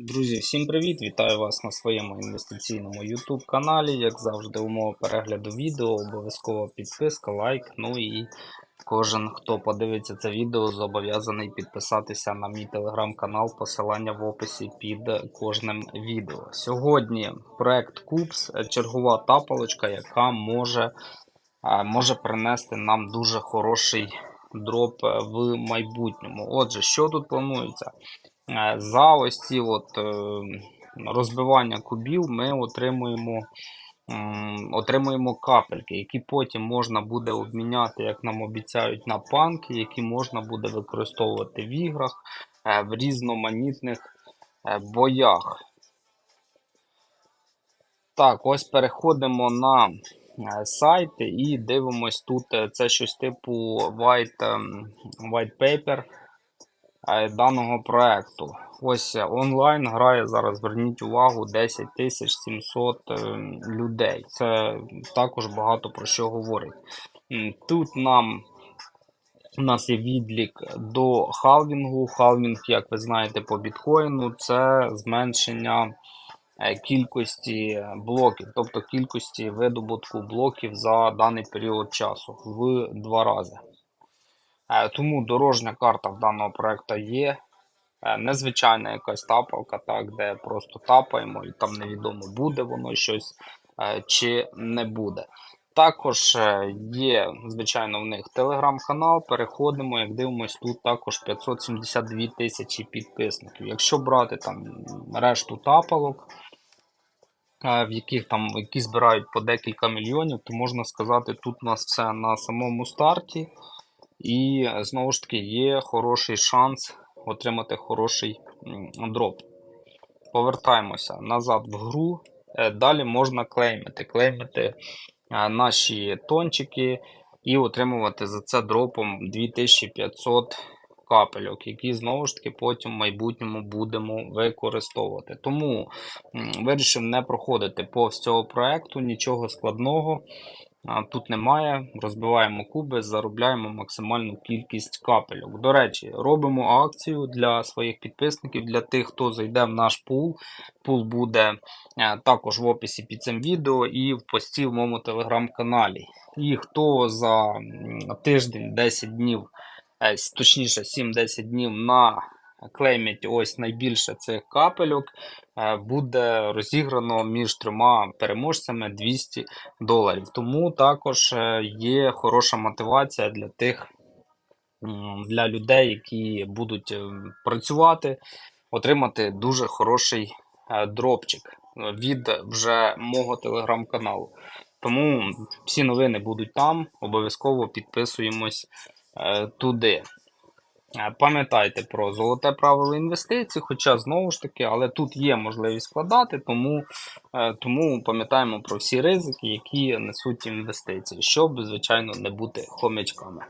Друзі, всім привіт! Вітаю вас на своєму інвестиційному YouTube каналі. Як завжди, умова перегляду відео, обов'язково підписка, лайк. Ну і кожен, хто подивиться це відео, зобов'язаний підписатися на мій телеграм-канал, посилання в описі під кожним відео. Сьогодні проект Купс, чергова тапалочка, яка може, е, може принести нам дуже хороший дроп в майбутньому. Отже, що тут планується? Е, За ось ці от е, розбивання кубів ми отримуємо, отримуємо капельки, які потім можна буде обміняти, як нам обіцяють, на панки, які можна буде використовувати в іграх е, в різноманітних боях. Так, ось переходимо на сайти і дивимось тут. Це щось типу white, white paper даного проекту. Ось е, онлайн грає зараз, зверніть увагу, 10 700 е, людей. Це також багато про що говорить. Тут нам у нас є відлік до халвінгу. Халвінг, як ви знаєте, по біткоїну це зменшення е, кількості блоків, тобто кількості видобутку блоків за даний період часу в два рази. Е, Тому дорожня карта в даного проекту є. Е, Незвичайна якась тапалка, так, де просто тапаємо, і там невідомо буде воно щось е, чи не буде. Також є, звичайно, в них телеграм-канал. Переходимо, як дивимось, тут також 572 тисячі підписників. Якщо брати там решту тапалок, в яких там які збирають по декілька мільйонів, то можна сказати, тут у нас все на самому старті. І е, знову ж таки є хороший шанс отримати хороший дроп. Повертаємося назад в гру. Е, Далі можна клеймити. Клеймити е, наші тончики і отримувати за це дропом 2500 капельок, які знову ж таки потім в майбутньому будемо використовувати. Тому вирішив не проходити повз цього проекту, нічого складного. Тут немає, розбиваємо куби, заробляємо максимальну кількість капельок. До речі, робимо акцію для своїх підписників, для тих, хто зайде в наш пул. Пул буде е, також в описі під цим відео і в пості в моєму телеграм-каналі. І хто за тиждень, 10 днів, точніше 7-10 днів на клеймить ось найбільше цих капельок, е, буде розіграно між трьома переможцями 200 доларів. Тому також е, є хороша мотивація для тих для людей, які будуть е, працювати, отримати дуже хороший е, дропчик від вже мого телеграм-каналу. Тому всі новини будуть там. Обов'язково підписуємось е, туди. Е, Пам'ятайте про золоте правило інвестицій, хоча знову ж таки, але тут є можливість складати, тому, е, тому пам'ятаємо про всі ризики, які несуть інвестиції, щоб, звичайно, не бути хомячками.